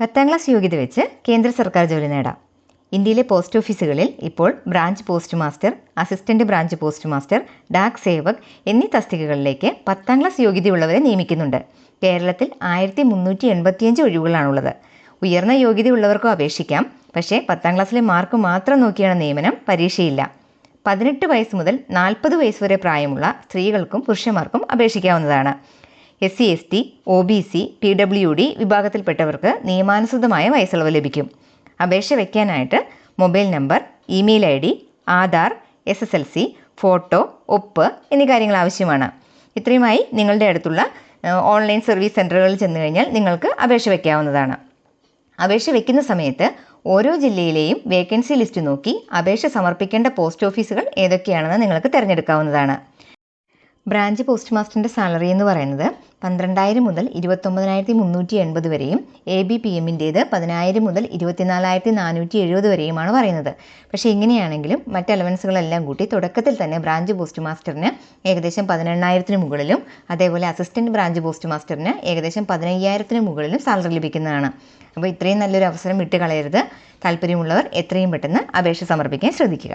പത്താം ക്ലാസ് യോഗ്യത വെച്ച് കേന്ദ്ര സർക്കാർ ജോലി നേടാം. ഇന്ത്യയിലെ പോസ്റ്റ് ഓഫീസുകളിൽ ഇപ്പോൾ branch post master assistant branch post master Dak Sevak എന്നീ തസ്തികകളിലേക്ക് പത്താം ക്ലാസ് യോഗ്യതയുള്ളവരെ നിയമിക്കുന്നുണ്ട്. കേരളത്തിൽ ആയിരത്തി മുന്നൂറ്റി എൺപത്തിയഞ്ച് ഒഴിവുകളാണുള്ളത്. ഉയർന്ന യോഗ്യതയുള്ളവർക്കും അപേക്ഷിക്കാം. പക്ഷേ പത്താം ക്ലാസ്സിലെ മാർക്ക് മാത്രം നോക്കിയാണ് നിയമനം പരീക്ഷയില്ല. പതിനെട്ട് വയസ്സ് മുതൽ നാൽപ്പത് വയസ്സ് വരെ പ്രായമുള്ള സ്ത്രീകൾക്കും പുരുഷന്മാർക്കും അപേക്ഷിക്കാവുന്നതാണ്. S C S T O B C P W D വിഭാഗത്തിൽപ്പെട്ടവർക്ക് നിയമാനുസൃതമായ വയസ്സിളവ് ലഭിക്കും. അപേക്ഷ വയ്ക്കാനായിട്ട് mobile number email I D Aadhaar S S L C photo ഒപ്പ് എന്നീ കാര്യങ്ങൾ ആവശ്യമാണ്. ഇത്രയുമായി നിങ്ങളുടെ അടുത്തുള്ള ഓൺലൈൻ സർവീസ് സെന്ററുകളിൽ ചെന്ന് കഴിഞ്ഞാൽ നിങ്ങൾക്ക് അപേക്ഷ വയ്ക്കാവുന്നതാണ് അപേക്ഷ വയ്ക്കുന്ന സമയത്ത് ഓരോ ജില്ലയിലെയും വേക്കൻസി ലിസ്റ്റ് നോക്കി അപേക്ഷ സമർപ്പിക്കേണ്ട പോസ്റ്റ് ഓഫീസുകൾ ഏതൊക്കെയാണെന്ന് നിങ്ങൾക്ക് തിരഞ്ഞെടുക്കാവുന്നതാണ്. ബ്രാഞ്ച് പോസ്റ്റ് മാസ്റ്ററിന്റെ സാലറി എന്ന് പറയുന്നത് പന്ത്രണ്ടായിരം മുതൽ ഇരുപത്തൊമ്പതിനായിരത്തി മുന്നൂറ്റി എൺപത് വരെയും എ ബി പി എമ്മിന്റേത് പതിനായിരം മുതൽ ഇരുപത്തിനാലായിരത്തി നാനൂറ്റി എഴുപത് വരെയുമാണ് പറയുന്നത്. പക്ഷേ ഇങ്ങനെയാണെങ്കിലും മറ്റ് അലവൻസുകളെല്ലാം കൂട്ടി തുടക്കത്തിൽ തന്നെ ബ്രാഞ്ച് പോസ്റ്റ് മാസ്റ്ററിന് ഏകദേശം പതിനെണ്ണായിരത്തിന് മുകളിലും അതേപോലെ അസിസ്റ്റന്റ് ബ്രാഞ്ച് പോസ്റ്റ് മാസ്റ്ററിന് ഏകദേശം പതിനയ്യായിരത്തിന് മുകളിലും സാലറി ലഭിക്കുന്നതാണ്. അപ്പോൾ ഇത്രയും നല്ലൊരു അവസരം വിട്ടുകളയരുത് താല്പര്യമുള്ളവർ എത്രയും പെട്ടെന്ന് അപേക്ഷ സമർപ്പിക്കാൻ ശ്രദ്ധിക്കുക.